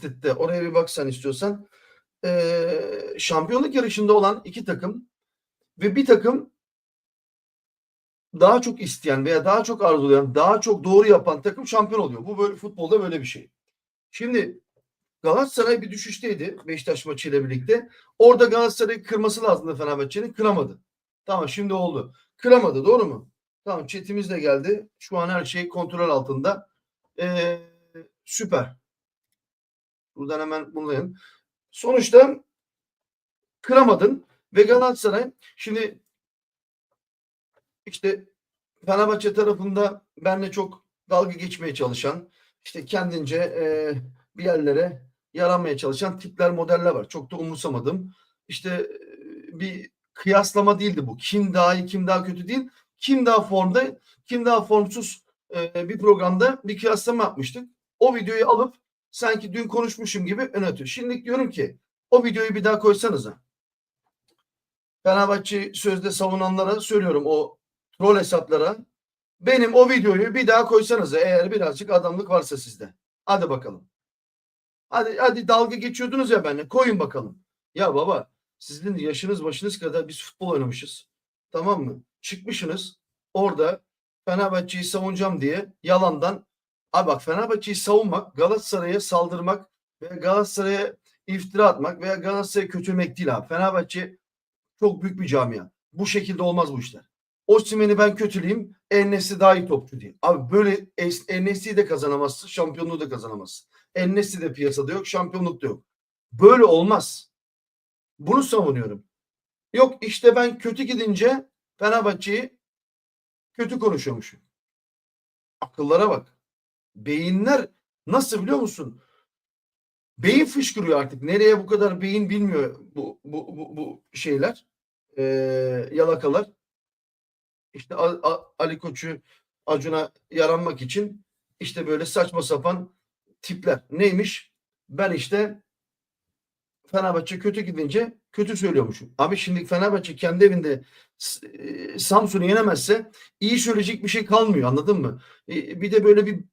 istatistikte oraya bir baksan istiyorsan ee, şampiyonluk yarışında olan iki takım ve bir takım daha çok isteyen veya daha çok arzulayan, daha çok doğru yapan takım şampiyon oluyor. Bu böyle futbolda böyle bir şey. Şimdi Galatasaray bir düşüşteydi Beşiktaş maçıyla birlikte. Orada Galatasaray'ı kırması lazımdı Fenerbahçe'nin. Kıramadı. Tamam şimdi oldu. Kıramadı doğru mu? Tamam chatimiz de geldi. Şu an her şey kontrol altında. Ee, süper. Buradan hemen bulayım. Sonuçta kıramadın ve Galatasaray şimdi işte Fenerbahçe tarafında benle çok dalga geçmeye çalışan işte kendince e, bir yerlere yaranmaya çalışan tipler modeller var. Çok da umursamadım. İşte e, bir kıyaslama değildi bu. Kim daha iyi kim daha kötü değil. Kim daha formda kim daha formsuz e, bir programda bir kıyaslama yapmıştık. O videoyu alıp sanki dün konuşmuşum gibi ön atıyor. Şimdi diyorum ki o videoyu bir daha koysanıza. Fenerbahçe sözde savunanlara söylüyorum o troll hesaplara. Benim o videoyu bir daha koysanıza eğer birazcık adamlık varsa sizde. Hadi bakalım. Hadi hadi dalga geçiyordunuz ya benimle. Koyun bakalım. Ya baba sizin yaşınız başınız kadar biz futbol oynamışız. Tamam mı? Çıkmışsınız orada Fenerbahçe'yi savunacağım diye yalandan Abi bak Fenerbahçe'yi savunmak, Galatasaray'a saldırmak ve Galatasaray'a iftira atmak veya Galatasaray'ı kötülemek değil abi. Fenerbahçe çok büyük bir camia. Bu şekilde olmaz bu işler. Osimhen'i ben kötüleyeyim, Enes'i daha iyi topçu diye. Abi böyle Enes'i de kazanamazsın, şampiyonluğu da kazanamazsın. Enes'i de piyasada yok, şampiyonluk da yok. Böyle olmaz. Bunu savunuyorum. Yok işte ben kötü gidince Fenerbahçe'yi kötü konuşuyormuşum. Akıllara bak. Beyinler nasıl biliyor musun? Beyin fışkırıyor artık. Nereye bu kadar beyin bilmiyor bu bu bu, bu şeyler. Ee, yalakalar. İşte A- A- Ali Koç'u Acun'a yaranmak için işte böyle saçma sapan tipler. Neymiş? Ben işte Fenerbahçe kötü gidince kötü söylüyormuşum. Abi şimdi Fenerbahçe kendi evinde e, Samsun'u yenemezse iyi söyleyecek bir şey kalmıyor anladın mı? E, Bir de böyle bir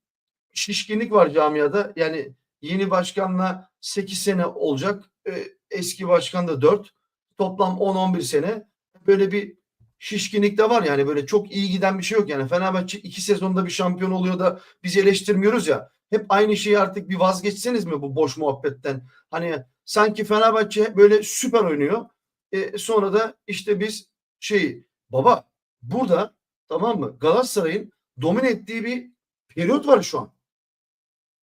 şişkinlik var camiada. Yani yeni başkanla 8 sene olacak. E, Eski başkan da 4. Toplam 10-11 sene. Böyle bir şişkinlik de var yani böyle çok iyi giden bir şey yok yani Fenerbahçe iki sezonda bir şampiyon oluyor da biz eleştirmiyoruz ya hep aynı şeyi artık bir vazgeçseniz mi bu boş muhabbetten hani sanki Fenerbahçe böyle süper oynuyor e, sonra da işte biz şey baba burada tamam mı Galatasaray'ın domine ettiği bir periyot var şu an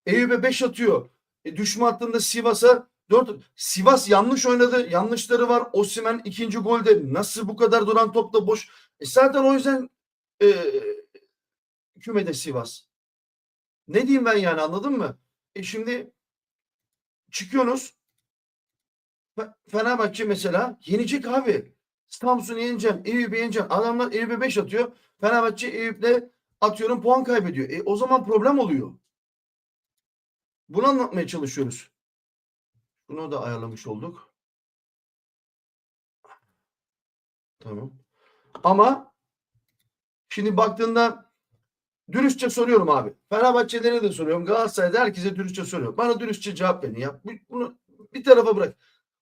Eyüp'e 5 atıyor e, düşme hattında Sivas'a 4 Sivas yanlış oynadı. Yanlışları var. Osimen ikinci golde nasıl bu kadar duran topla boş. E zaten o yüzden e, kümede Sivas. Ne diyeyim ben yani anladın mı? E şimdi çıkıyorsunuz Fenerbahçe mesela yenecek abi. Samsun'u yeneceğim. Eyüp'ü yeneceğim. Adamlar Eyüp'e 5 atıyor. Fenerbahçe Eyüp'le atıyorum puan kaybediyor. E, o zaman problem oluyor. Bunu anlatmaya çalışıyoruz. Bunu da ayarlamış olduk. Tamam. Ama şimdi baktığında dürüstçe soruyorum abi. Fenerbahçelere de soruyorum. Galatasaray'da herkese dürüstçe soruyorum. Bana dürüstçe cevap verin ya. Bunu bir tarafa bırak.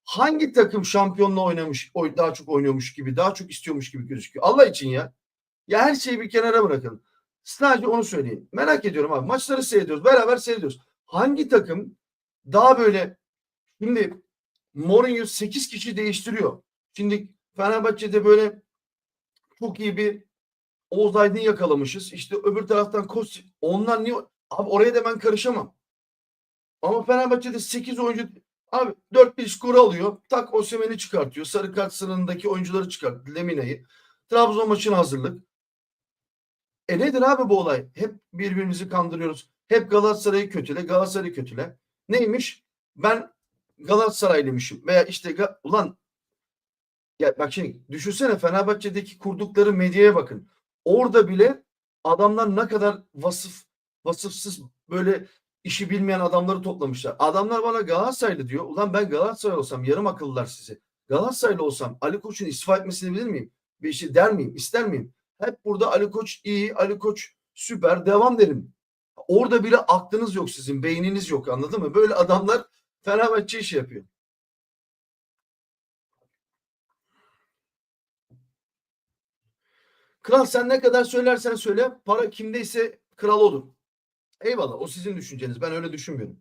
Hangi takım şampiyonla oynamış, daha çok oynuyormuş gibi, daha çok istiyormuş gibi gözüküyor? Allah için ya. Ya her şeyi bir kenara bırakın. Sadece onu söyleyeyim. Merak ediyorum abi. Maçları seyrediyoruz. Beraber seyrediyoruz. Hangi takım daha böyle Şimdi Mourinho 8 kişi değiştiriyor. Şimdi Fenerbahçe'de böyle çok iyi bir Oğuz Aydın yakalamışız. İşte öbür taraftan Kos onlar niye abi oraya da ben karışamam. Ama Fenerbahçe'de 8 oyuncu abi 4-1 skoru alıyor. Tak Osimhen'i çıkartıyor. Sarı kart sınırındaki oyuncuları çıkarttı. Lemine'yi. Trabzon maçına hazırlık. E nedir abi bu olay? Hep birbirimizi kandırıyoruz. Hep Galatasaray'ı kötüle, Galatasaray'ı kötüle. Neymiş? Ben Galatasaraylıymışım veya işte ulan ya bak şimdi düşünsene Fenerbahçe'deki kurdukları medyaya bakın. Orada bile adamlar ne kadar vasıf vasıfsız böyle işi bilmeyen adamları toplamışlar. Adamlar bana Galatasaraylı diyor. Ulan ben Galatasaray olsam yarım akıllılar sizi. Galatasaraylı olsam Ali Koç'un istifa etmesini bilir miyim? Bir şey der miyim? İster miyim? Hep burada Ali Koç iyi, Ali Koç süper devam derim. Orada bile aklınız yok sizin. Beyniniz yok anladın mı? Böyle adamlar Fenerbahçe iş yapıyor. Kral sen ne kadar söylersen söyle para kimdeyse kral olur. Eyvallah o sizin düşünceniz. Ben öyle düşünmüyorum.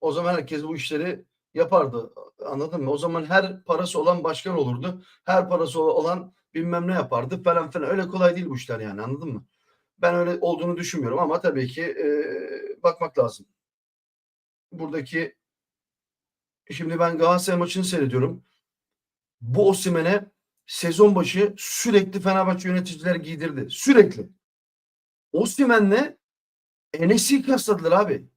O zaman herkes bu işleri yapardı. Anladın mı? O zaman her parası olan başkan olurdu. Her parası olan bilmem ne yapardı falan filan. Öyle kolay değil bu işler yani anladın mı? Ben öyle olduğunu düşünmüyorum ama tabii ki e, bakmak lazım. Buradaki şimdi ben Galatasaray maçını seyrediyorum. Bu Osimhen'e sezon başı sürekli Fenerbahçe yöneticiler giydirdi. Sürekli. Osimhen'le Enes'i kıyasladılar abi.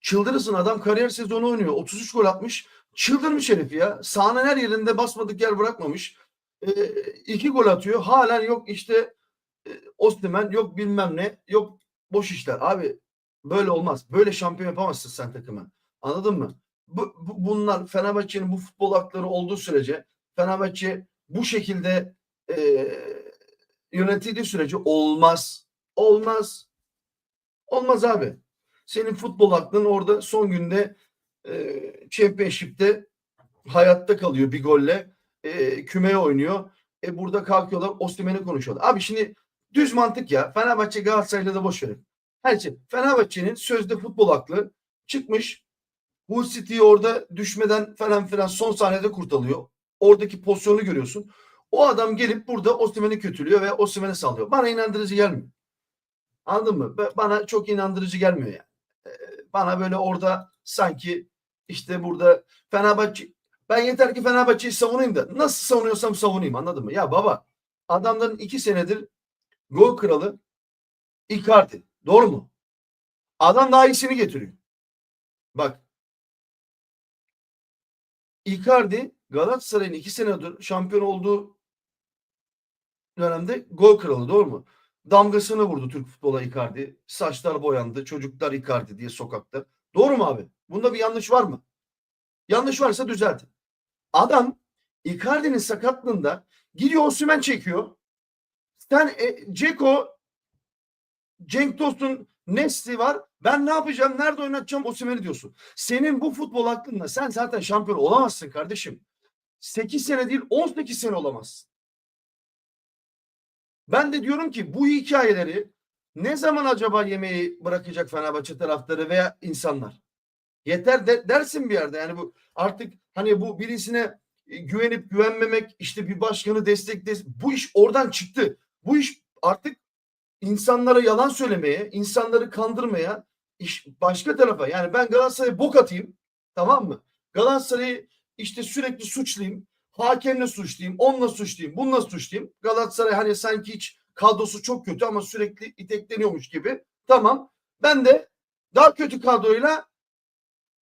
Çıldırırsın adam kariyer sezonu oynuyor. 33 gol atmış. Çıldırmış herif ya. Sahanın her yerinde basmadık yer bırakmamış. Ee, iki gol atıyor. Halen yok işte Osimhen yok bilmem ne yok boş işler. Abi böyle olmaz. Böyle şampiyon yapamazsın sen takımı. Anladın mı? Bu, bu- bunlar Fenerbahçe'nin bu futbol hakları olduğu sürece Fenerbahçe bu şekilde e, yönetildiği sürece olmaz. Olmaz. Olmaz abi. Senin futbol aklın orada son günde e, Championship'te hayatta kalıyor bir golle. E, kümeye oynuyor. E, burada kalkıyorlar Osimhen'i konuşuyorlar. Abi şimdi düz mantık ya. Fenerbahçe Galatasaray'la da boş verin. Her şey. Fenerbahçe'nin sözde futbol aklı çıkmış. Hull City'yi orada düşmeden falan filan son saniyede kurtarıyor. Oradaki pozisyonu görüyorsun. O adam gelip burada Osimhen'i kötülüyor ve Osimhen'i sallıyor. Bana inandırıcı gelmiyor. Anladın mı? Ba- Bana çok inandırıcı gelmiyor yani. Ee, Bana böyle orada sanki işte burada Fenerbahçe ben yeter ki Fenerbahçe'yi savunayım da nasıl savunuyorsam savunayım anladın mı? Ya baba adamların iki senedir gol kralı Icardi. Doğru mu? Adam daha iyisini getiriyor. Bak Icardi Galatasaray'ın iki senedir şampiyon olduğu dönemde gol kralı doğru mu? Damgasını vurdu Türk futbola Icardi. Saçlar boyandı. Çocuklar Icardi diye sokakta. Doğru mu abi? Bunda bir yanlış var mı? Yanlış varsa düzeltin. Adam Icardi'nin sakatlığında gidiyor Osimhen çekiyor. Sen e, Ceko Cenk Tosun Nesli var. Ben ne yapacağım? Nerede oynatacağım Osimhen'i diyorsun. Senin bu futbol aklında sen zaten şampiyon olamazsın kardeşim. 8 sene değil 18 sene olamazsın. Ben de diyorum ki bu hikayeleri ne zaman acaba yemeği bırakacak Fenerbahçe taraftarı veya insanlar? Yeter de, dersin bir yerde. Yani bu artık hani bu birisine e, güvenip güvenmemek işte bir başkanı destekle bu iş oradan çıktı. Bu iş artık insanlara yalan söylemeye, insanları kandırmaya iş başka tarafa. Yani ben Galatasaray'a bok atayım. Tamam mı? Galatasaray'ı işte sürekli suçlayayım. Hakemle suçlayayım, onunla suçlayayım, bununla suçlayayım. Galatasaray hani sanki hiç kadrosu çok kötü ama sürekli itekleniyormuş gibi. Tamam. Ben de daha kötü kadroyla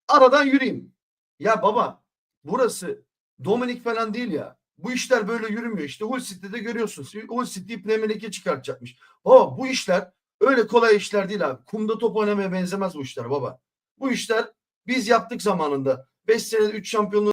aradan yürüyeyim. Ya baba burası Dominik falan değil ya. Bu işler böyle yürümüyor. İşte Hull City'de görüyorsun. Hull City'yi Premier Lig'e çıkartacakmış. Baba bu işler öyle kolay işler değil abi. Kumda top oynamaya benzemez bu işler baba. Bu işler biz yaptık zamanında. 5 senede 3 şampiyonluğu